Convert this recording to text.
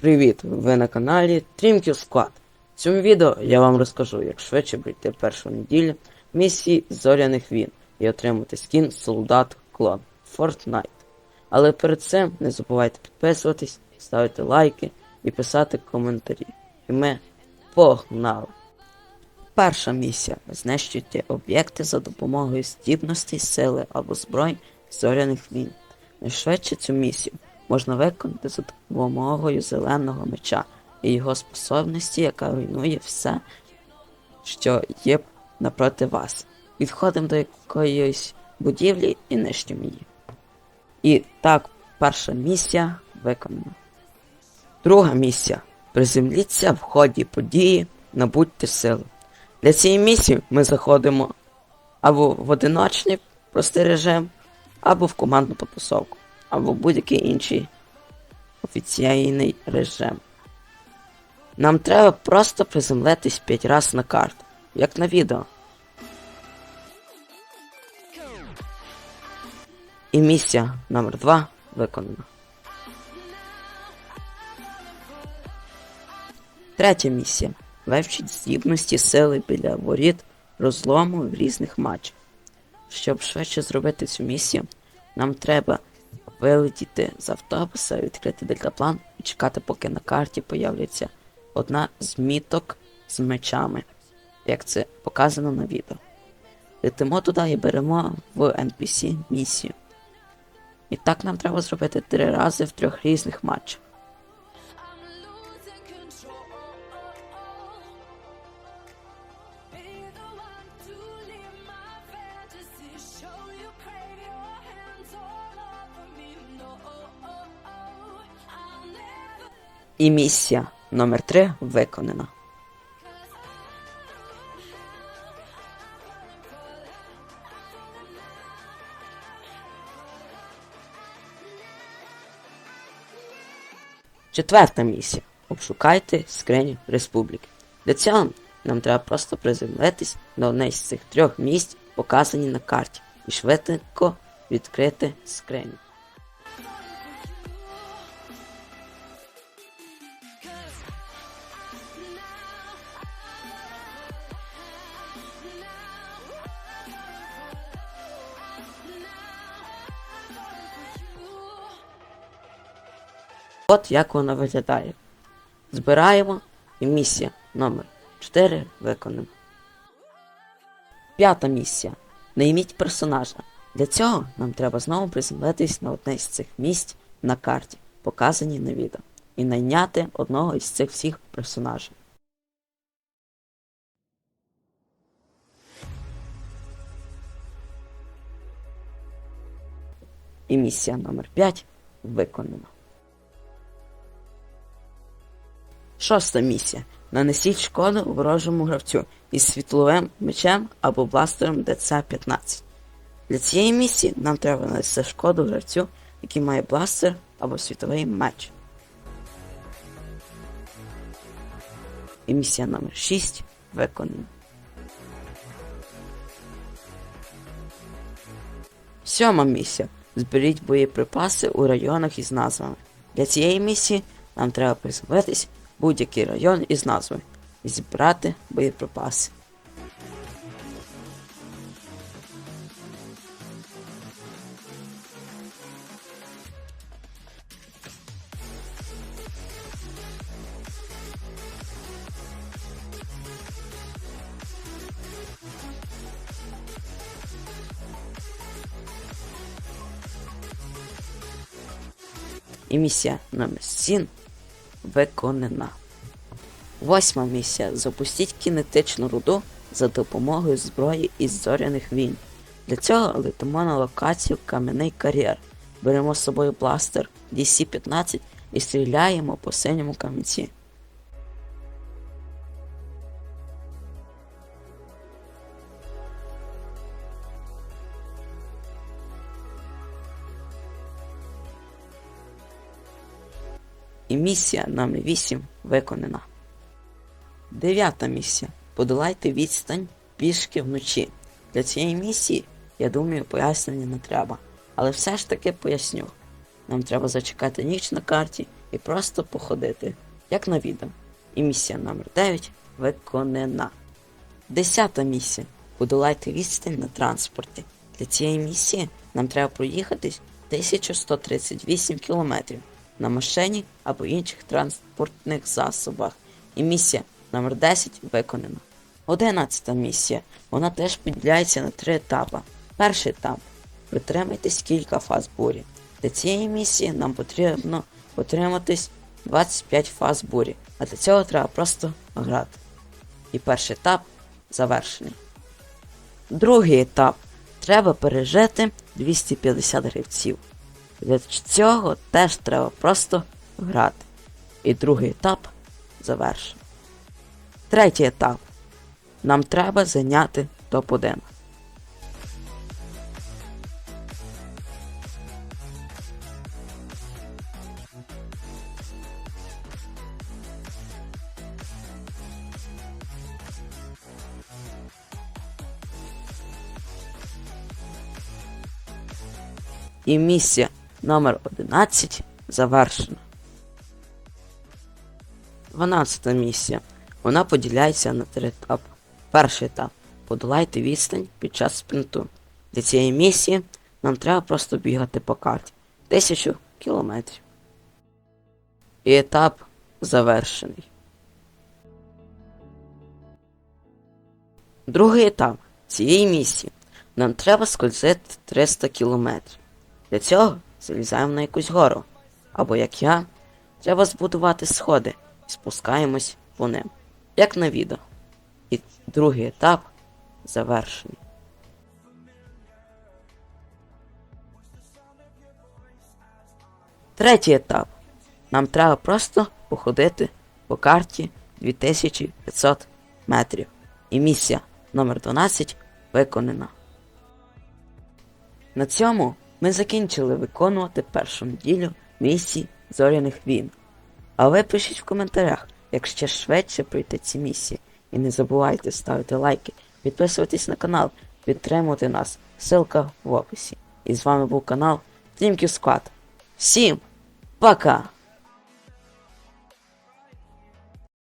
привіт! Ви на каналі Трімків Склад. В цьому відео я вам розкажу, як швидше пройти першу неділю місії Зоряних Війн і отримати скін Солдат Клон Fortnite. Але перед цим не забувайте підписуватись, ставити лайки і писати коментарі. І ми погнали! Перша місія знищуйте об'єкти за допомогою здібностей, сили або зброй зоряних війн. Найшвидше цю місію можна виконати за допомогою зеленого меча і його способності, яка руйнує все, що є напроти вас. Підходимо до якоїсь будівлі і нищимо її. І так, перша місія виконана. Друга місія. Приземліться в ході події, набудьте сили. Для цієї місії ми заходимо або в одиночний простий режим, або в командну потусовку, або будь-який інший офіційний режим. Нам треба просто приземлитись 5 разів на карту, як на відео. І місія номер 2 виконана. Третя місія. Вивчіть здібності сили біля воріт розлому в різних матчах. Щоб швидше зробити цю місію, нам треба вилетіти з автобуса, відкрити дельтаплан і чекати, поки на карті появляться одна з міток з мечами, як це показано на відео. Летимо туди і беремо в NPC місію. І так нам треба зробити три рази в трьох різних матчах. І місія номер 3 виконана. Четверта місія. Обшукайте скриню республіки. Для цього нам треба просто приземлитись на одне з цих трьох місць, показані на карті, і швидко відкрити скриню. От як вона виглядає. Збираємо і місія номер 4 виконана. П'ята місія. Найміть персонажа. Для цього нам треба знову приземлитись на одне з цих місць на карті, показані на відео, і найняти одного із цих всіх персонажів. І місія номер 5 виконана. Шоста місія. Нанесіть шкоду ворожому гравцю із світловим мечем або бластером ДЦ-15. Для цієї місії нам треба нанести шкоду гравцю, який має бластер або світовий меч. І місія номер 6 виконана. Сьома місія. Зберіть боєприпаси у районах із назвами. Для цієї місії нам треба приземлитись будь-який район із назвою і зібрати боєприпаси. І місія номер 7 виконана. Восьма місія. Запустіть кінетичну руду за допомогою зброї із зоряних війн. Для цього летимо на локацію Кам'яний кар'єр. Беремо з собою бластер DC-15 і стріляємо по синьому камінці. І місія номер 8 виконана. Дев'ята місія. Подолайте відстань пішки вночі. Для цієї місії, я думаю, пояснення не треба. Але все ж таки поясню. Нам треба зачекати ніч на карті і просто походити, як на відео. І місія номер 9 виконана. Десята місія. Подолайте відстань на транспорті. Для цієї місії нам треба проїхатись 1138 кілометрів на машині або інших транспортних засобах. І місія номер 10 виконана. Одинадцята місія. Вона теж поділяється на три етапи. Перший етап. Притримайтесь кілька фаз бурі. Для цієї місії нам потрібно отриматись 25 фаз бурі, а для цього треба просто грати. І перший етап завершений. Другий етап. Треба пережити 250 гривців. Для цього теж треба просто грати. І другий етап завершений. Третій етап. Нам треба зайняти топ-1. І місія номер 11 завершена. 12 місія. Вона поділяється на три етапи. Перший етап. Подолайте відстань під час спринту. Для цієї місії нам треба просто бігати по карті. Тисячу кілометрів. І етап завершений. Другий етап цієї місії. Нам треба скользити 300 кілометрів. Для цього залізаємо на якусь гору. Або як я, треба збудувати сходи і спускаємось по ним, як на відео. І другий етап завершений. Третій етап. Нам треба просто походити по карті 2500 метрів. І місія номер 12 виконана. На цьому ми закінчили виконувати першу неділю місії зоряних війн. А ви пишіть в коментарях, як ще швидше пройти ці місії. І не забувайте ставити лайки, підписуватись на канал, підтримувати нас. Ссылка в описі. І з вами був канал Dreamcube Squad. Всім пока!